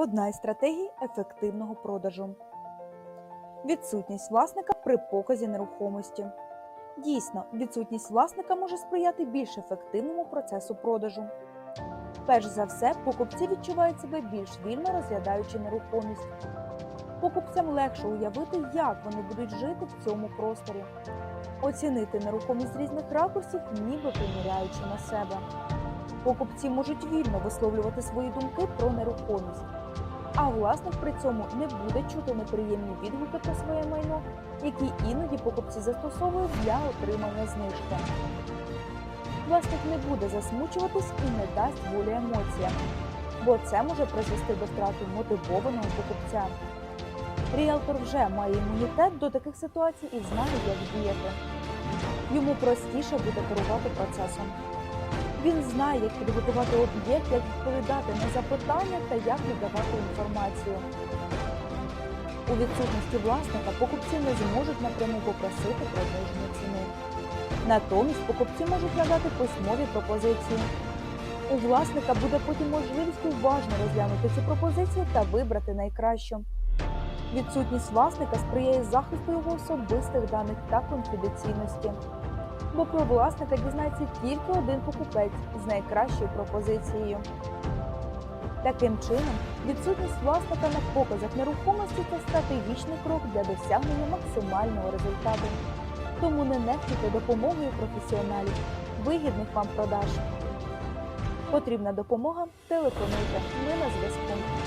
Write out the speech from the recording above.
Одна із стратегій ефективного продажу. Відсутність власника при показі нерухомості. Дійсно, відсутність власника може сприяти більш ефективному процесу продажу. Перш за все, покупці відчувають себе більш вільно розглядаючи нерухомість. Покупцям легше уявити, як вони будуть жити в цьому просторі, оцінити нерухомість з різних ракурсів, ніби приміряючи на себе. Покупці можуть вільно висловлювати свої думки про нерухомість, а власник при цьому не буде чути неприємні відгуки про своє майно, які іноді покупці застосовують для отримання знижки. Власник не буде засмучуватись і не дасть волі емоціям, бо це може призвести до втрати мотивованого покупця. Ріелтор вже має імунітет до таких ситуацій і знає, як діяти. Йому простіше буде керувати процесом. Він знає, як підготувати об'єкт, як відповідати на запитання та як надавати інформацію. У відсутності власника покупці не зможуть напряму попросити про ціни. Натомість покупці можуть надати письмові пропозиції. У власника буде потім можливість уважно розглянути ці пропозиції та вибрати найкращу. Відсутність власника сприяє захисту його особистих даних та конфіденційності. Бо про власника дізнається тільки один покупець з найкращою пропозицією. Таким чином, відсутність власника на показах нерухомості це стратегічний крок для досягнення максимального результату. Тому не нехтуйте допомогою професіоналів, вигідних вам продаж. Потрібна допомога? Телефонуйте. Ми на зв'язку.